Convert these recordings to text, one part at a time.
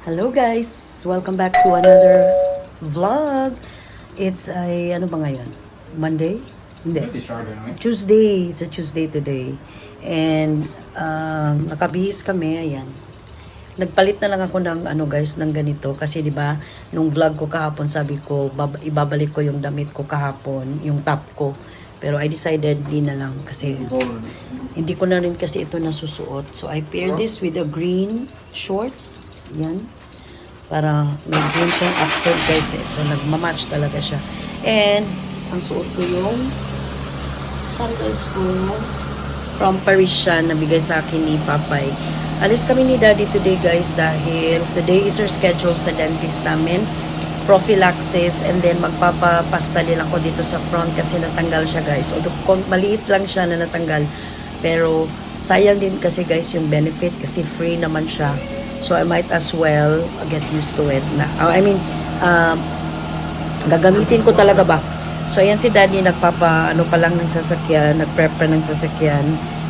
Hello guys! Welcome back to another vlog. It's a, ano ba ngayon? Monday? Hindi. Tuesday. It's a Tuesday today. And um, nakabihis kami, ayan. Nagpalit na lang ako ng ano guys, ng ganito. Kasi di ba nung vlog ko kahapon, sabi ko, bab- ibabalik ko yung damit ko kahapon, yung top ko. Pero I decided di na lang kasi hindi ko na rin kasi ito nasusuot. So I pair this with a green shorts. Yan. Para may green siyang upside guys eh. So nagmamatch talaga siya. And ang suot ko yung sandals ko from Parisian na bigay sa akin ni Papay. Alis kami ni Daddy today guys dahil today is our schedule sa dentist namin prophylaxis and then magpapapastalin ako dito sa front kasi natanggal siya guys. Although maliit lang siya na natanggal pero sayang din kasi guys yung benefit kasi free naman siya. So I might as well get used to it. Na, uh, I mean, um, gagamitin ko talaga ba? So, ayan si Daddy, nagpapa, ano pa lang ng sasakyan, nag-prep ng sasakyan.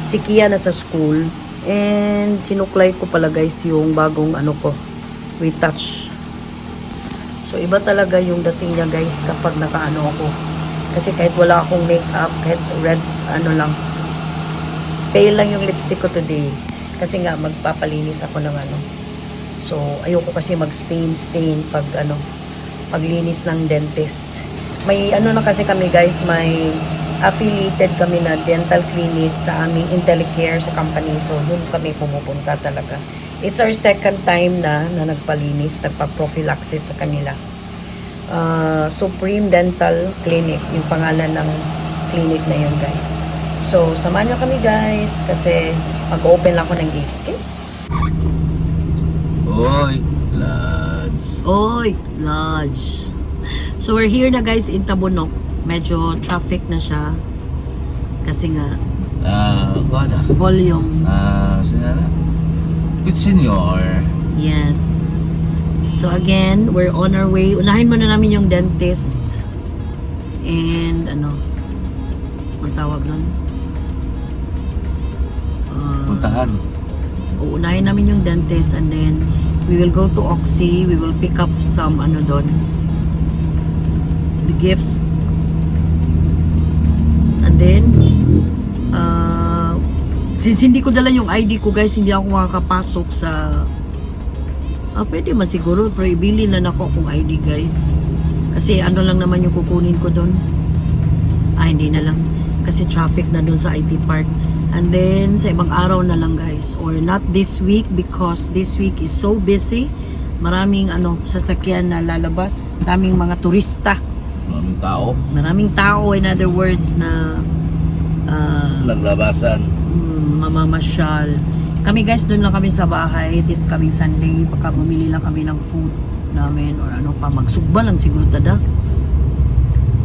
Si Kia na sa school. And, sinuklay ko pala guys yung bagong ano ko, retouch. So, iba talaga yung dating niya guys kapag nakaano ako. Kasi kahit wala akong makeup, kahit red, ano lang, pale lang yung lipstick ko today. Kasi nga, magpapalinis ako ng ano. So, ayoko kasi mag-stain-stain pag ano, paglinis ng dentist. May ano na kasi kami guys, may affiliated kami na dental clinic sa aming Intellicare sa company. So, doon kami pumupunta talaga. It's our second time na na nagpalinis, nagpa-prophylaxis sa kanila. Uh, Supreme Dental Clinic, yung pangalan ng clinic na yun guys. So, samahan nyo kami guys kasi mag-open lang ako ng gate. Okay? Oy, lads. Oy, Lodge. So we're here na guys in Tabunok. Medyo traffic na siya. Kasi nga, Ah, uh, na. volume. Ah, sinala. It's senior. Yes. So again, we're on our way. Unahin muna namin yung dentist. And ano, ang tawag nun? Uh, Puntahan. uunahin namin yung dentist and then we will go to Oxy. We will pick up some ano doon. The gifts. And then uh, since hindi ko dala yung ID ko guys, hindi ako makakapasok sa Ah, pwede man siguro, pero ibili na ako akong ID guys. Kasi ano lang naman yung kukunin ko doon. Ah, hindi na lang. Kasi traffic na doon sa IT park. And then, sa ibang araw na lang guys. Or not this week because this week is so busy. Maraming ano, sasakyan na lalabas. Daming mga turista. Maraming tao. Maraming tao, in other words, na ah, Naglabasan. mm, mamamasyal. Kami guys, doon lang kami sa bahay this coming Sunday. Baka bumili lang kami ng food namin or ano pa. Magsugba lang siguro tada.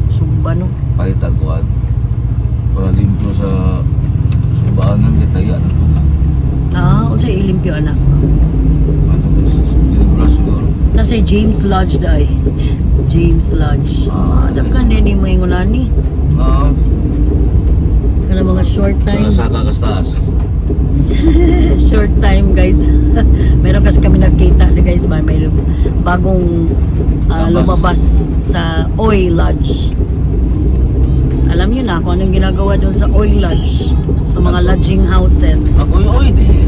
Sugba no. Palitagwan. Para limpyo sa subanan kitaya na to. Ah, unsa ilimpyo anak. Ano to? Steel brush siguro. Nasa James Lodge day. James Lodge. Ah, dagkan din yung mga ngunani. Ah, Kana mga short time. sa kastas. short time guys. Meron kasi kami nakita na guys ba may bagong Labas. lumabas sa Oil Lodge. Alam niyo na kung anong ginagawa doon sa Oil Lodge sa mga lodging houses. Ako yung oy din.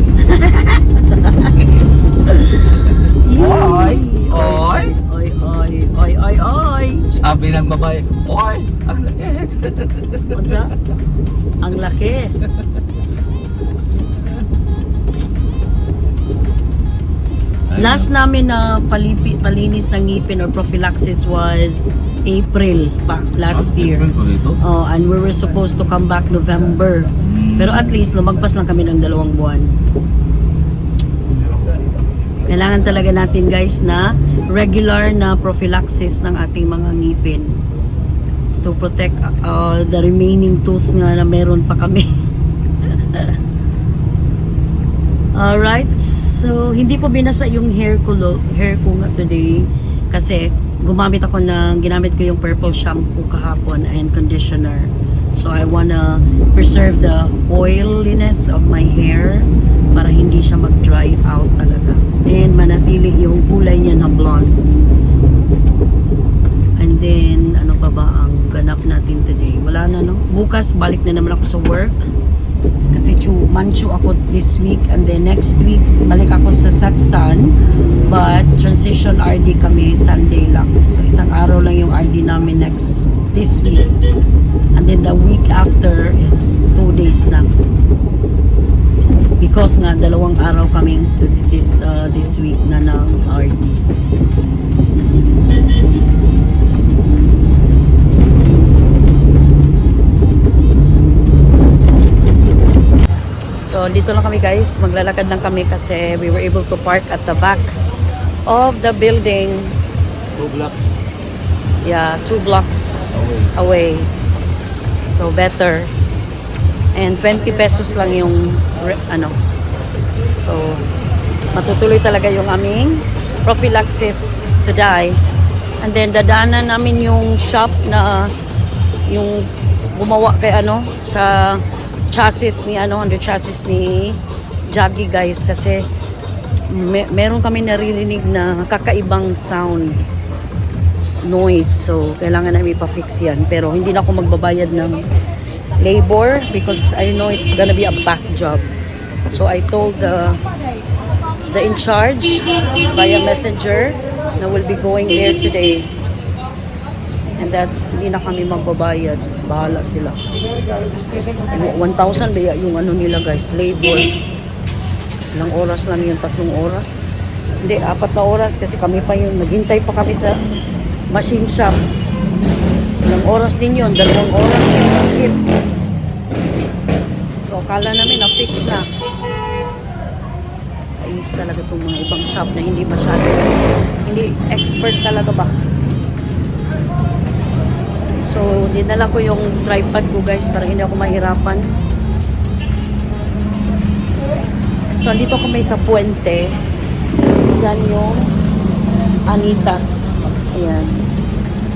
Oy! Oy! Oy, oy, oy, oy, oy. Sabi ng babae, Oy! Ang liit! Unsa? Ang laki. Last namin na palipi, palinis ng ngipin or prophylaxis was April pa last year. April pa dito? Oh, and we were supposed to come back November. Pero at least lumagpas lang kami ng dalawang buwan. Kailangan talaga natin guys na regular na prophylaxis ng ating mga ngipin to protect uh, the remaining tooth nga na meron pa kami. Alright, so hindi ko binasa yung hair ko, hair ko nga today kasi gumamit ako ng ginamit ko yung purple shampoo kahapon and conditioner. So I wanna preserve the oiliness of my hair para hindi siya mag dry out talaga. And manatili yung kulay niya na blonde. And then ano pa ba ang ganap natin today? Wala na no? Bukas balik na naman ako sa work. Kasi chu manchu ako this week and then next week balik ako sa Satsan. But transition RD kami Sunday lang. So isang araw lang yung RD namin next this week. And then the week after is two days na. Because nga dalawang araw kaming this uh, this week na ng RD. So, dito lang kami guys. Maglalakad lang kami kasi we were able to park at the back of the building. Two blocks. Yeah, two blocks away. So, better. And 20 pesos lang yung ano. So, matutuloy talaga yung aming prophylaxis today. And then, dadaanan namin yung shop na yung gumawa kay ano sa chassis ni ano under chassis ni Jaggy guys kasi me- meron kami naririnig na kakaibang sound noise. So kailangan namin ipa-fix yan. Pero hindi na ako magbabayad ng labor because I know it's gonna be a back job. So I told the the in charge via messenger na will be going there today and that hindi na kami magbabayad. Bahala sila. 1,000 ba yung ano nila guys labor. Ilang oras lang yung tatlong oras? Hindi apat na oras kasi kami pa yung naghintay pa kami sa machine shop. Ilang oras din yun? Dalawang oras yung hit so akala namin na fix na. Kainis talaga itong mga ibang shop na hindi masyado. Hindi expert talaga ba So, dinala ko yung tripod ko guys para hindi ako mahirapan. So, andito kami sa Puente. Diyan yung Anitas. Ayan.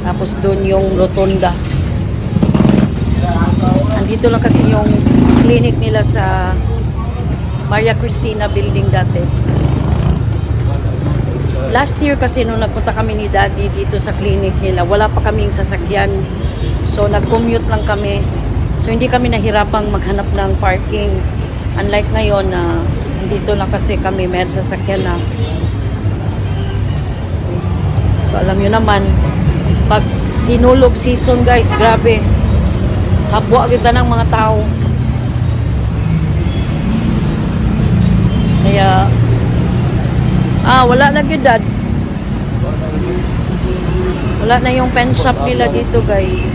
Tapos doon yung Rotunda. Andito lang kasi yung clinic nila sa Maria Cristina building dati. Last year kasi nung nagpunta kami ni Daddy dito sa clinic nila, wala pa kaming sasakyan. So nag-commute lang kami. So hindi kami nahirapang maghanap ng parking. Unlike ngayon na dito lang kasi kami meron sasakyan na. So alam nyo naman, pag sinulog season guys, grabe. Habwa kita ng mga tao. Kaya, ah, wala na gyud dad. Wala na yung pen shop nila dito, guys.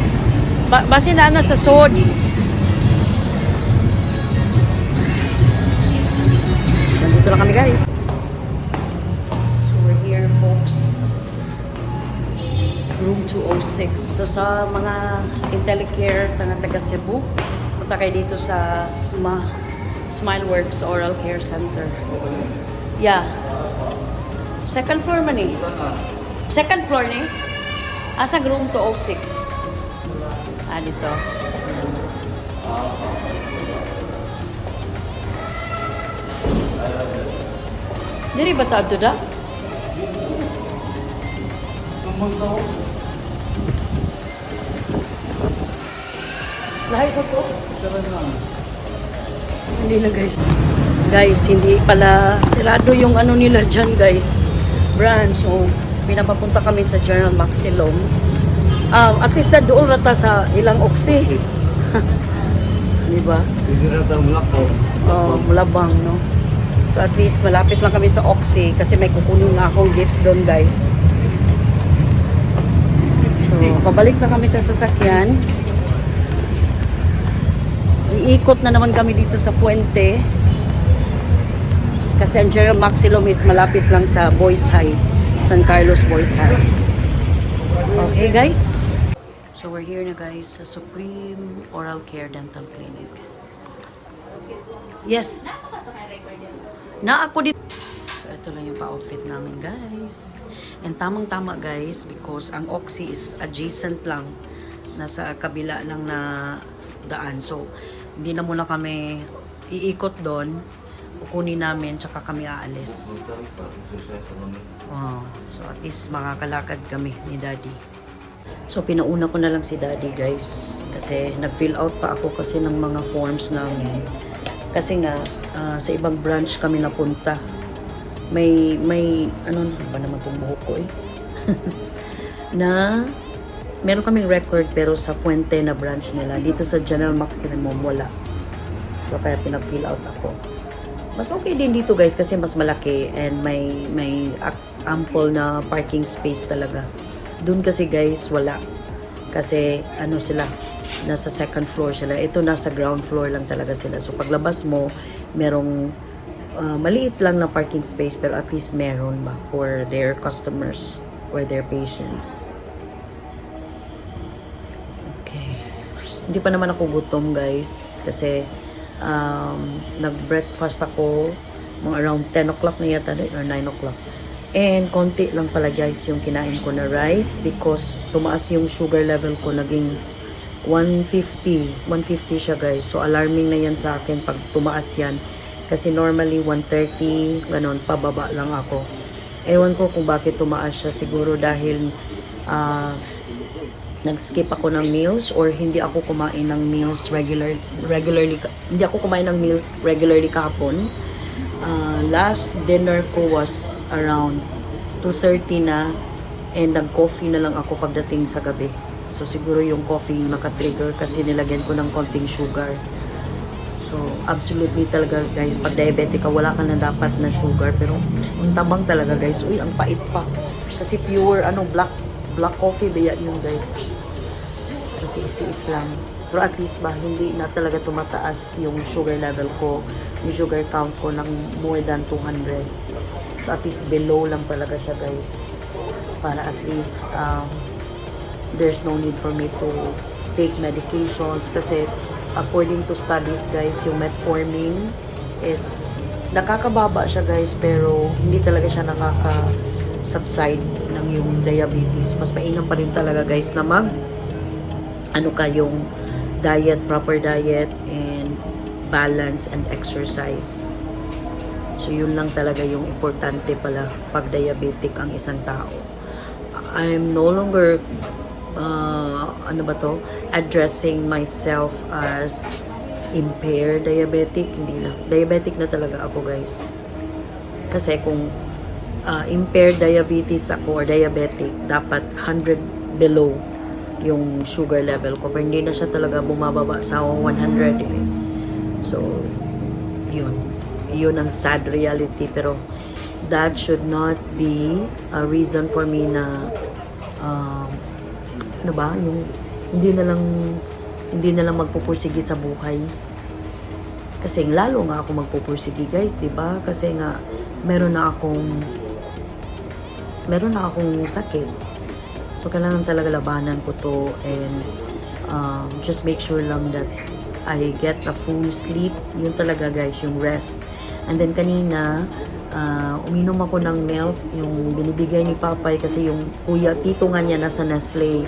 Ba base na na sa sod. Nandito lang kami, guys. So, we're here, folks. Room 206. So, sa mga IntelliCare na taga Cebu, punta kayo dito sa SMA, Smileworks Oral Care Center. Yeah. Second floor man eh. Second floor ni. Asa room 206. Ah. Diri ba ta da? Lahay sa to? Hindi na guys. Guys, hindi pala sirado yung ano nila dyan guys. Branch. So, pinapapunta kami sa General Maxilom. Um, at least na doon rata sa ilang oksi. Di ba? Hindi na tayo mulakaw. Oh, mulabang, no? So at least malapit lang kami sa Oxy kasi may kukunin nga akong gifts doon, guys. So, pabalik na kami sa sasakyan. Iikot na naman kami dito sa Puente. Kasi ang General Maximum is malapit lang sa Boys High. San Carlos Boys High. Okay, guys? So, we're here na, guys, sa Supreme Oral Care Dental Clinic. Yes. Na ako dito. So, ito lang yung pa-outfit namin, guys. And tamang-tama, guys, because ang Oxy is adjacent lang. Nasa kabila lang na daan. So, hindi na muna kami iikot doon. Kukunin namin, tsaka kami aalis. Oh, so, at least makakalakad kami ni Daddy. So, pinauna ko na lang si daddy, guys. Kasi, nag-fill out pa ako kasi ng mga forms namin. Kasi nga, ah, sa ibang branch kami napunta. May, may, ano ba naman itong buhok ko eh? na, meron kaming record pero sa Fuente na branch nila. Dito sa General Maximum, wala. So, kaya pinag-fill out ako. Mas okay din dito guys kasi mas malaki and may may ample na parking space talaga. Doon kasi guys wala. Kasi ano sila, nasa second floor sila. Ito nasa ground floor lang talaga sila. So paglabas mo, merong uh, maliit lang na parking space pero at least meron ba for their customers or their patients. Okay. Hindi pa naman ako gutom guys kasi um, nag-breakfast ako mga around 10 o'clock na yata or 9 o'clock. And konti lang pala guys yung kinain ko na rice because tumaas yung sugar level ko naging 150. 150 siya guys. So alarming na yan sa akin pag tumaas yan. Kasi normally 130, ganon, pababa lang ako. Ewan ko kung bakit tumaas siya. Siguro dahil ah, nag-skip ako ng meals or hindi ako kumain ng meals regular regularly hindi ako kumain ng meals regularly kahapon. Uh, last dinner ko was around 2:30 na and nag-coffee na lang ako pagdating sa gabi. So siguro yung coffee naka-trigger kasi nilagyan ko ng konting sugar. So, absolutely talaga guys, pag diabetic ka, wala ka na dapat na sugar. Pero, ang tabang talaga guys. Uy, ang pait pa. Kasi pure, ano, black black coffee ba yun guys. Tiis-tiis lang. Pero at least ba, hindi na talaga tumataas yung sugar level ko, yung sugar count ko ng more than 200. So at least below lang talaga siya guys. Para at least um, there's no need for me to take medications kasi according to studies guys, yung metformin is nakakababa siya guys pero hindi talaga siya nakaka-subside ng yung diabetes. Mas mainam pa rin talaga guys na mag ano ka yung diet, proper diet and balance and exercise. So yun lang talaga yung importante pala pag diabetic ang isang tao. I'm no longer uh, ano ba to? Addressing myself as impaired diabetic. Hindi na. Diabetic na talaga ako guys. Kasi kung uh, impaired diabetes ako or diabetic dapat 100 below yung sugar level ko pero hindi na siya talaga bumababa sa 100 eh. so yun. Yun ang sad reality pero that should not be a reason for me na um, ano ba yung hindi na lang hindi na lang magpupursige sa buhay. Kasi lalo nga ako magpupursige guys di ba? Kasi nga meron na akong meron na akong sakit so kailangan talaga labanan ko to and um, just make sure lang that I get a full sleep. Yun talaga guys yung rest. And then kanina ah, uminom ako ng milk yung binibigay ni Papay kasi yung kuya tito nga niya nasa Nestle.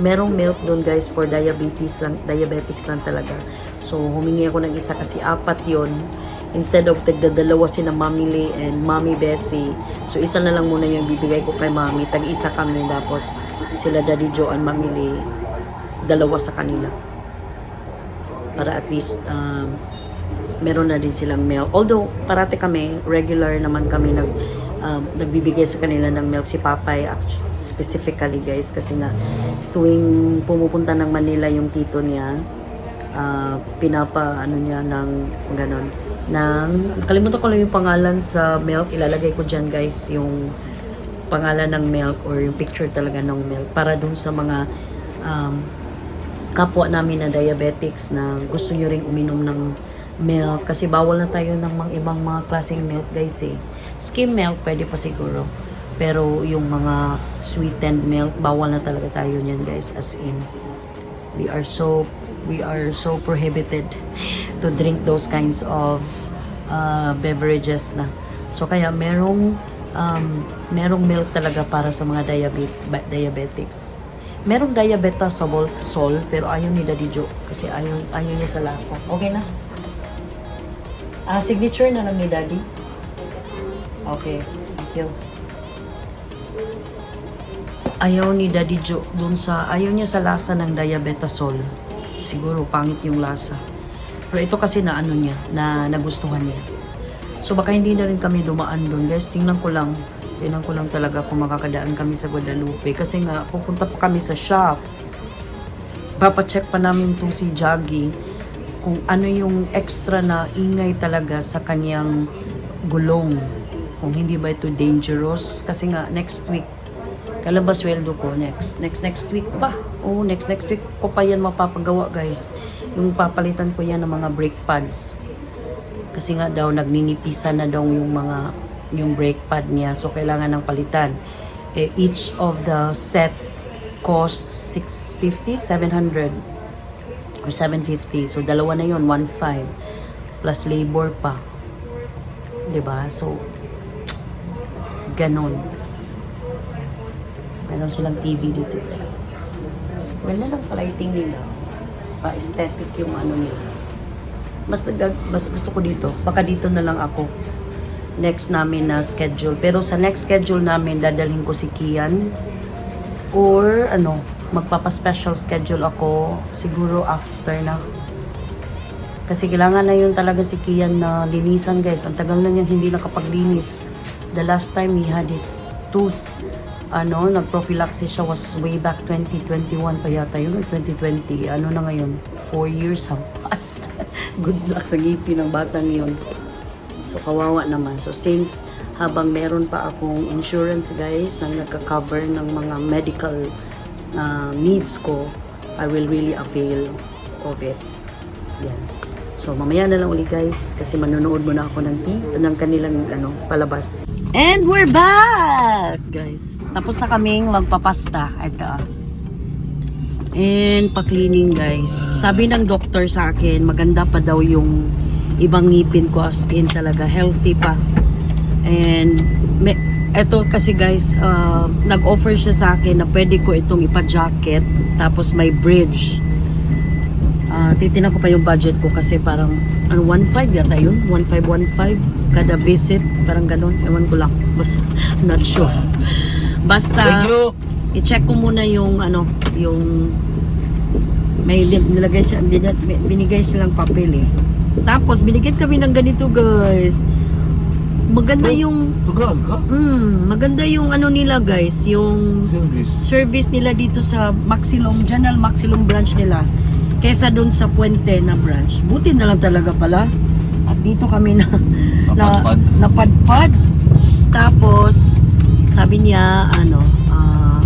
Merong milk doon guys for diabetes lang diabetics lang talaga. So humingi ako ng isa kasi apat yon instead of tagdadalawa si na Mami Lee and Mami Bessie so isa na lang muna yung bibigay ko kay Mami. Tag isa kami tapos sila Daddy Joe and Mami Lee dalawa sa kanila. Para at least um, meron na din silang milk. Although, parati kami, regular naman kami nag, um, nagbibigay sa kanila ng milk. Si Papay act- specifically guys kasi nga tuwing pumupunta ng Manila yung tito niya ah, pinapa ano niya ng ganon ng kalimutan ko lang yung pangalan sa milk ilalagay ko dyan guys yung pangalan ng milk or yung picture talaga ng milk para dun sa mga um, kapwa namin na diabetics na gusto nyo ring uminom ng milk kasi bawal na tayo ng mga ibang mga klaseng milk guys eh. Skim milk pwede pa siguro. Pero yung mga sweetened milk bawal na talaga tayo niyan guys as in we are so we are so prohibited to drink those kinds of uh, beverages na. So kaya merong um, merong milk talaga para sa mga diabet diabetics. Merong diabetasol sol pero ayaw ni Daddy Joe kasi ayaw ayaw niya sa lasa. Okay na? Ah, signature na lang ni Daddy. Okay. Thank you. ayaw ni Daddy Joe dun sa, ayaw niya sa lasa ng diabetasol. Siguro pangit yung lasa. Pero ito kasi na ano niya, na nagustuhan niya. So baka hindi na rin kami dumaan doon. Guys, tingnan ko lang. Tingnan ko lang talaga kung makakadaan kami sa Guadalupe. Kasi nga, pupunta pa kami sa shop. Papacheck pa namin to si Jaggy kung ano yung extra na ingay talaga sa kanyang gulong. Kung hindi ba ito dangerous. Kasi nga, next week, kalabas sweldo ko next. Next next week pa. Oh next next week ko pa yan mapapagawa guys. Yung papalitan ko yan ng mga brake pads. Kasi nga daw nagninipisan na daw yung mga yung brake pad niya. So kailangan ng palitan. Eh, each of the set costs 650 700 or 750 so dalawa na yon 1.5 plus labor pa. 'di ba so ganon meron silang TV dito guys ganda ng lighting nila pa aesthetic yung ano nila mas, mas gusto ko dito. Baka dito na lang ako. Next namin na schedule. Pero sa next schedule namin, dadalhin ko si Kian. Or ano, magpapa-special schedule ako siguro after na. Kasi kailangan na yun talaga si Kian na linisan guys. Ang tagal na niya hindi nakapaglinis. The last time he had his tooth ano, nag-prophylaxis siya was way back 2021 pa yata yun, or 2020. Ano na ngayon? Four years have passed. Good luck sa ngipin ng batang yun. So, kawawa naman. So, since habang meron pa akong insurance, guys, na nagka-cover ng mga medical uh, needs ko, I will really avail of it. Yan. So, mamaya na lang uli, guys, kasi manonood muna ako ng, TV, ng kanilang ano, palabas. And we're back, guys. Tapos na kaming magpapasta. Ito. ah. And pa-cleaning, guys. Sabi ng doktor sa akin, maganda pa daw yung ibang ngipin ko as in talaga. Healthy pa. And me, eto kasi guys, ah, nag-offer siya sa akin na pwede ko itong ipa-jacket tapos may bridge. Ah, titinan ko pa yung budget ko kasi parang ano 1.5 yata yun. 1.515 kada visit parang ganun. Ewan ko lang. Basta not sure. Basta i-check ko muna yung ano yung may nilagay siya binigay silang papel eh. Tapos binigyan kami ng ganito guys. Maganda yung Tugal ka? mm, maganda yung ano nila guys yung Service. service nila dito sa Maxilong, General Maxilong branch nila kesa doon sa Puente na branch. Buti na lang talaga pala. At dito kami na na Napadpad. napadpad. Tapos sabi niya ano ah,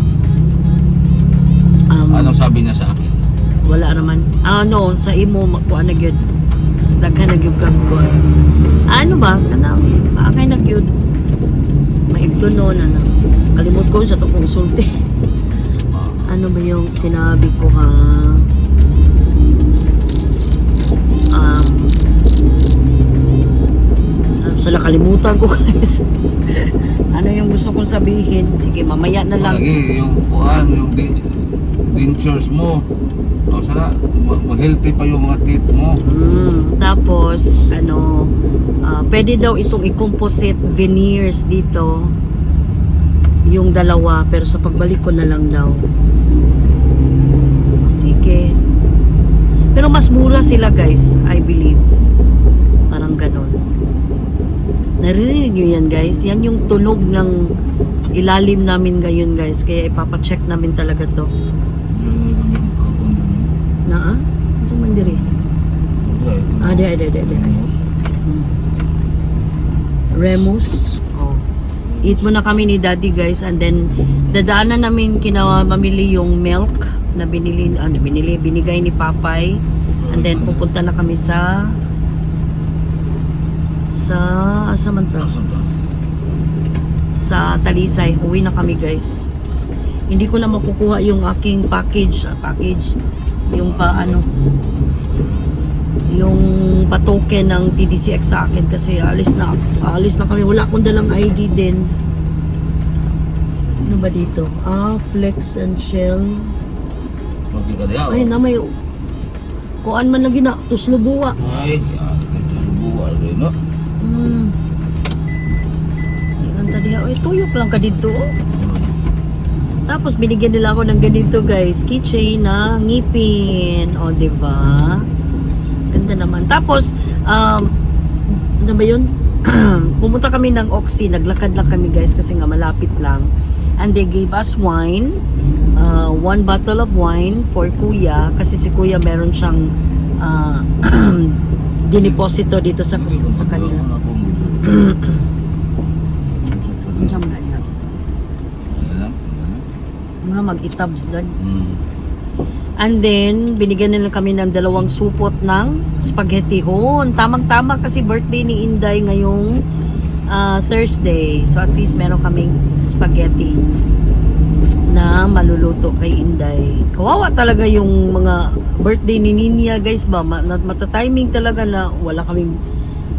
um, Ano sabi niya sa akin? wala naman. Ah, no, sa imo makuha na gyud. Daghan na gyud kuha. Ano ba? Kanang akay na gyud. Maigto no na na. Kalimot ko sa to konsulti. Ah, ano ba yung sinabi ko ha? Um, so nakalimutan ko guys. ano yung gusto kong sabihin? Sige, mamaya na lang. Lagi yung kuan, yung dentures mo. O sana, ma- ma-healthy pa yung mga teeth mo. Mm, tapos, ano, ah, pwede daw itong i-composite veneers dito. Yung dalawa, pero sa pagbalik ko na lang daw. Sige. Pero mas mura sila guys, I believe. Parang ganon. Naririnig nyo yan guys. Yan yung tunog ng ilalim namin ngayon guys. Kaya ipapacheck namin talaga to. Na ah? Ito man diri. Okay. Ah, di, di, di, di. Remus. Oh. Eat muna kami ni Daddy guys and then dadaanan namin kina mamili yung milk na binili ano binili binigay ni Papay. And then pupunta na kami sa sa asa man to? Sa Talisay. Uwi na kami guys. Hindi ko na makukuha yung aking package, ah, package. Yung pa ano yung patoken ng TDCX sa akin kasi alis na alis na kami. Wala akong dalang ID din. Ano ba dito? Ah flex and shell Diya. ay na may kuan man lagi na tuslubuwa Ay, ah, ito sa buwal kayo, no? hmm Ilan tadi ay tuyok lang ka dito oh. Tapos binigyan nila ako ng ganito guys, keychain na ngipin. O, di ba? Ganda naman. Tapos, um, ano ba yun? Pumunta kami ng Oxy, naglakad lang kami guys kasi nga malapit lang. And they gave us wine, uh, one bottle of wine for kuya kasi si kuya meron siyang uh, diniposito dito sa, sa kanila. Mga mag-itabs. Hmm. And then, binigyan nila kami ng dalawang supot ng spaghetti hon. Tamang-tama kasi birthday ni Inday ngayong ah, Thursday. So at least meron kaming spaghetti na maluluto kay Inday. Kawawa talaga yung mga birthday ni Ninya guys ba. Ma- na- Mata-timing talaga na wala kaming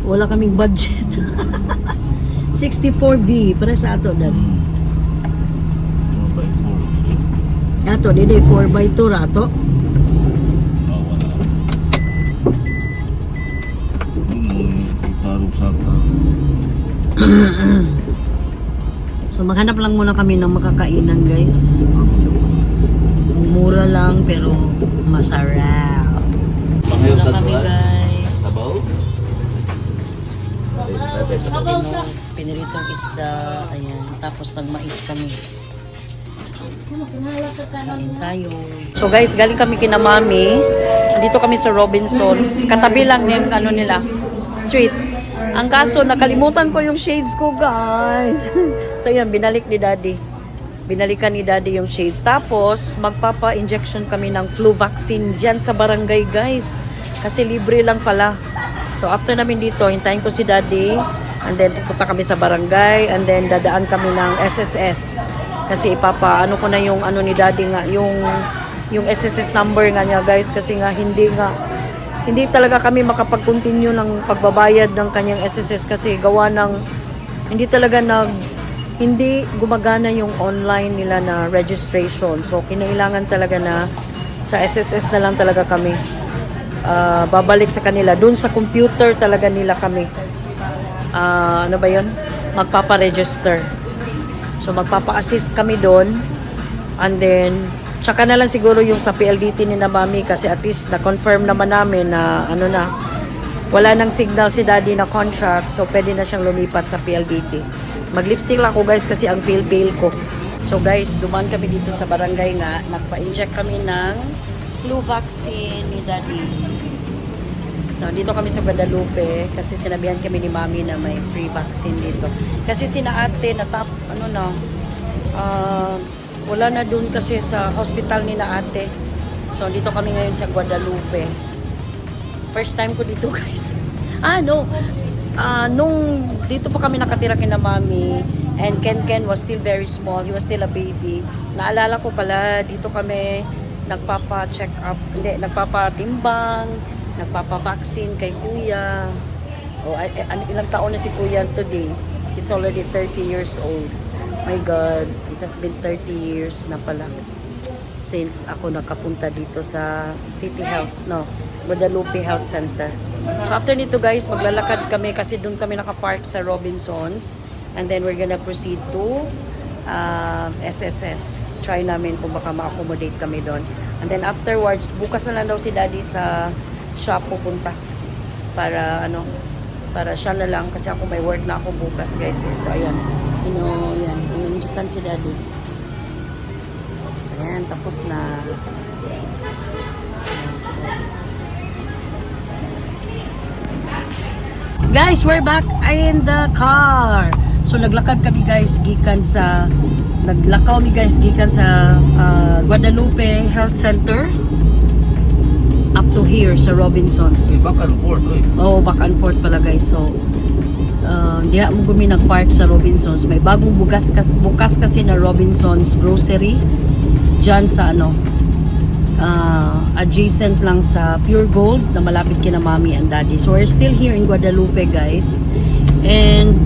wala kaming budget. 64V para sa ato dad. Hmm. Ato, dili 4 by 2 ra ato. So maghanap lang muna kami ng makakainan guys. Mura lang pero masarap. Muna kami guys. Piniritong isda. Ayan. Tapos nagmais kami. Kain tayo. So guys, galing kami kina mami. Dito kami sa Robinsons. Katabi lang yung ano nila, street. Ang kaso, nakalimutan ko yung shades ko, guys. so yan, binalik ni daddy. Binalikan ni daddy yung shades. Tapos, magpapa-injection kami ng flu vaccine dyan sa barangay, guys. Kasi libre lang pala. So, after namin dito, hintayin ko si daddy. And then, pupunta kami sa barangay. And then, dadaan kami ng SSS. Kasi ipapa, ano ko na yung ano ni daddy nga, yung, yung SSS number nga niya, guys. Kasi nga, hindi nga, hindi talaga kami makapag-continue ng pagbabayad ng kanyang SSS kasi gawa ng hindi talaga nag hindi gumagana yung online nila na registration. So kinailangan talaga na sa SSS na lang talaga kami ah, babalik sa kanila. Doon sa computer talaga nila kami. Ah, ano ba 'yon? Magpapa-register. So magpapa-assist kami doon. And then tsaka na lang siguro yung sa PLDT ni na mami kasi at least na-confirm naman namin na ano na wala nang signal si daddy na contract so pwede na siyang lumipat sa PLDT. Mag-lipstick lang ako guys kasi ang pale-pale ko. So guys, dumaan kami dito sa barangay nga. Nagpa-inject kami ng flu vaccine ni daddy. So, dito kami sa Guadalupe kasi sinabihan kami ni Mami na may free vaccine dito. Kasi sina ate na top, ano na, ah, wala na dun kasi sa hospital ni na ate. So, dito kami ngayon sa Guadalupe. First time ko dito, guys. Ah, no. Ah, nung dito pa kami nakatira kina Mami and Ken Ken was still very small. He was still a baby. Naalala ko pala, dito kami nagpapa-check up, hindi, nagpapatimbang, nagpapa-vaccine kay kuya. O, ano, ilang taon na si kuya today? He's already 30 years old. My God, it has been 30 years na pala since ako nakapunta dito sa City Health, no, Guadalupe Health Center. So after nito guys, maglalakad kami kasi doon kami nakapark sa Robinsons and then we're gonna proceed to um, SSS. Try namin kung baka ma-accommodate kami doon. And then afterwards, bukas na lang daw si daddy sa shop pupunta para ano, para siya na lang kasi ako may work na ako bukas guys eh. So ayan, ino, yan, ino-injectan si daddy. Ayan, tapos na. Guys, we're back in the car. So naglakad kami guys gikan sa naglakaw mi guys gikan sa ah, Guadalupe Health Center up to here sa Robinsons. Eh, back and forth, oy. Oo, back and forth pala guys. So, uh, diha mo gumi nag-park sa Robinsons. May bagong bukas, kas, bukas kasi na Robinsons Grocery. Diyan sa ano, uh, adjacent lang sa Pure Gold na malapit kina mommy and daddy. So, we're still here in Guadalupe guys. And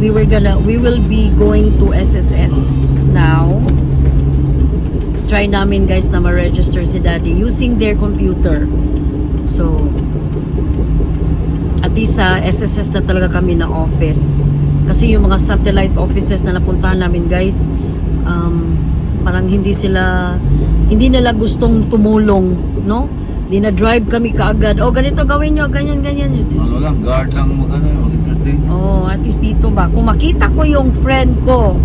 we were gonna, we will be going to SSS now try namin guys na ma-register si daddy using their computer. So, at least sa SSS na talaga kami na office. Kasi yung mga satellite offices na napuntahan namin guys, um, parang hindi sila hindi nila gustong tumulong, no? Di na drive kami kaagad. Oh, ganito gawin nyo, ganyan, ganyan. Ano lang, guard lang mag ano, mag-entertain. Oh, at least dito ba? Kung makita ko yung friend ko,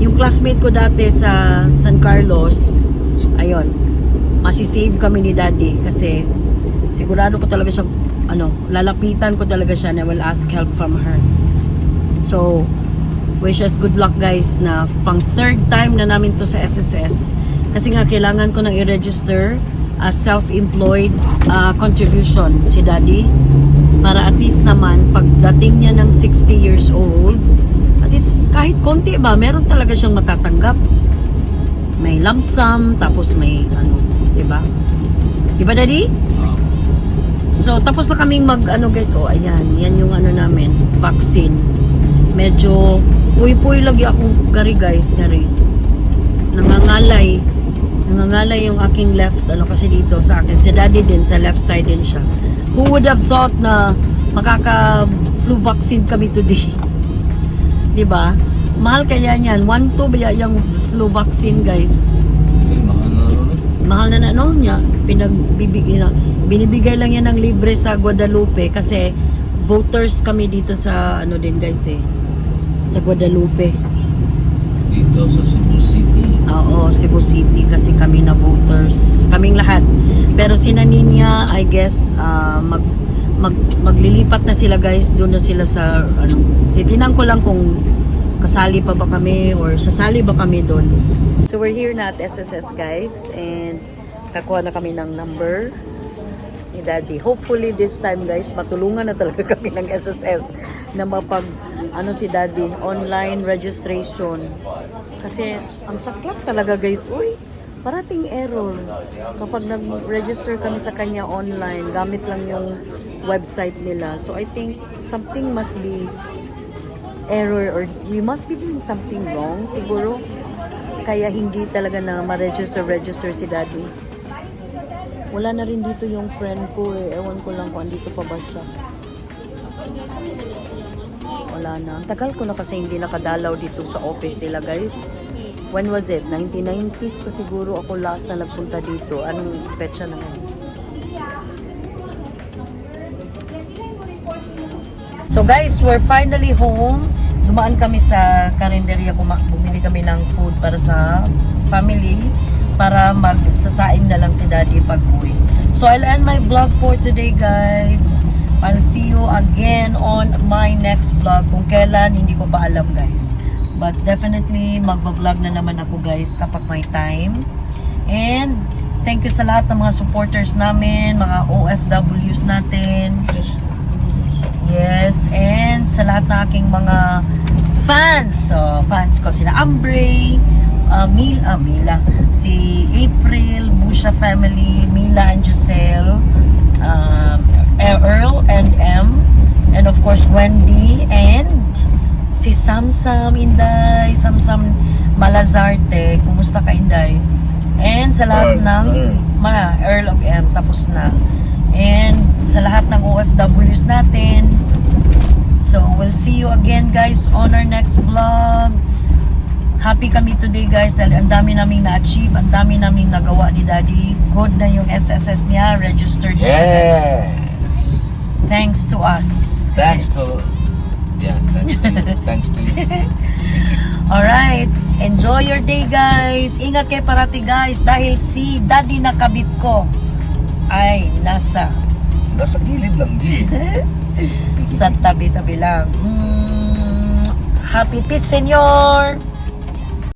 yung classmate ko dati sa San Carlos, ayun, masisave kami ni daddy kasi sigurado ko talaga siya, ano, lalapitan ko talaga siya na will ask help from her. So, wish us good luck guys na pang third time na namin to sa SSS. Kasi nga kailangan ko nang i-register as self-employed uh, contribution si daddy para at least naman pagdating niya ng 60 years old at least kahit konti ba meron talaga siyang matatanggap may lump sum tapos may ano di ba di ba daddy So, tapos na kaming mag, ano guys, oh, ayan, yan yung ano namin, vaccine. Medyo, puy-puy lagi akong gari guys, gari. Nangangalay. Nangangalay yung aking left, ano kasi dito sa akin. Si daddy din, sa left side din siya. Who would have thought na makaka-flu vaccine kami today? ba? Mahal kaya niyan. 1-2 ba yung flu vaccine guys? Mahal na na no niya pinagbibigay na binibigay lang yan ng libre sa Guadalupe kasi voters kami dito sa ano din guys eh sa Guadalupe. Dito sa Cebu City. oo Cebu City kasi kami na voters kaming lahat. Pero si Naninya I guess ah, mag, mag maglilipat na sila guys doon na sila sa ano titinan ko lang kung kasali pa ba kami or sasali ba kami doon So we're here na at SSS guys and kakuha na kami ng number ni Daddy. Hopefully this time guys matulungan na talaga kami ng SSS na mapag ano si Daddy online registration. Kasi ang saklap talaga guys. Uy, parating error. Kapag nag-register kami sa kanya online, gamit lang yung website nila. So I think something must be error or we must be doing something wrong siguro kaya hindi talaga na ma-register register si daddy. Wala na rin dito yung friend ko eh. Ewan ko lang kung andito pa ba siya. Wala na. Tagal ko na kasi hindi nakadalaw dito sa office nila guys. When was it? 1990s pa siguro ako last na nagpunta dito. Anong petsa na ngayon? So guys, we're finally home. Dumaan kami sa karinderya, bumili kami ng food para sa family para magsasaing na lang si daddy pag uwi. So I'll end my vlog for today guys. I'll see you again on my next vlog. Kung kailan, hindi ko pa alam guys. But definitely, magbablog na naman ako guys kapag may time. And thank you sa lahat ng mga supporters namin, mga OFWs natin. Yes, and sa lahat ng aking mga fans. So, fans ko sila Ambre, uh, Mil, ah, Mila, si April, Busha family, Mila and Giselle, um, Earl and M, and of course Wendy and si Samsam Inday, Samsam Malazarte. Kumusta ka Inday? And sa lahat ng mga Earl of M tapos na. And sa lahat ng OFWs natin. So, we'll see you again guys on our next vlog. Happy kami today guys dahil ang dami naming na-achieve, ang dami naming nagawa ni Daddy. Good na yung SSS niya, registered guys. Yeah! Thanks to us. Kasi- Thanks to... Yeah, thanks to you. thanks to you. Alright, enjoy your day guys. Ingat kayo parati guys dahil si daddy na kabit ko ay nasa Nasa gilid lang, gilid. sa tabi-tabi lang. Mm, happy pit, senyor!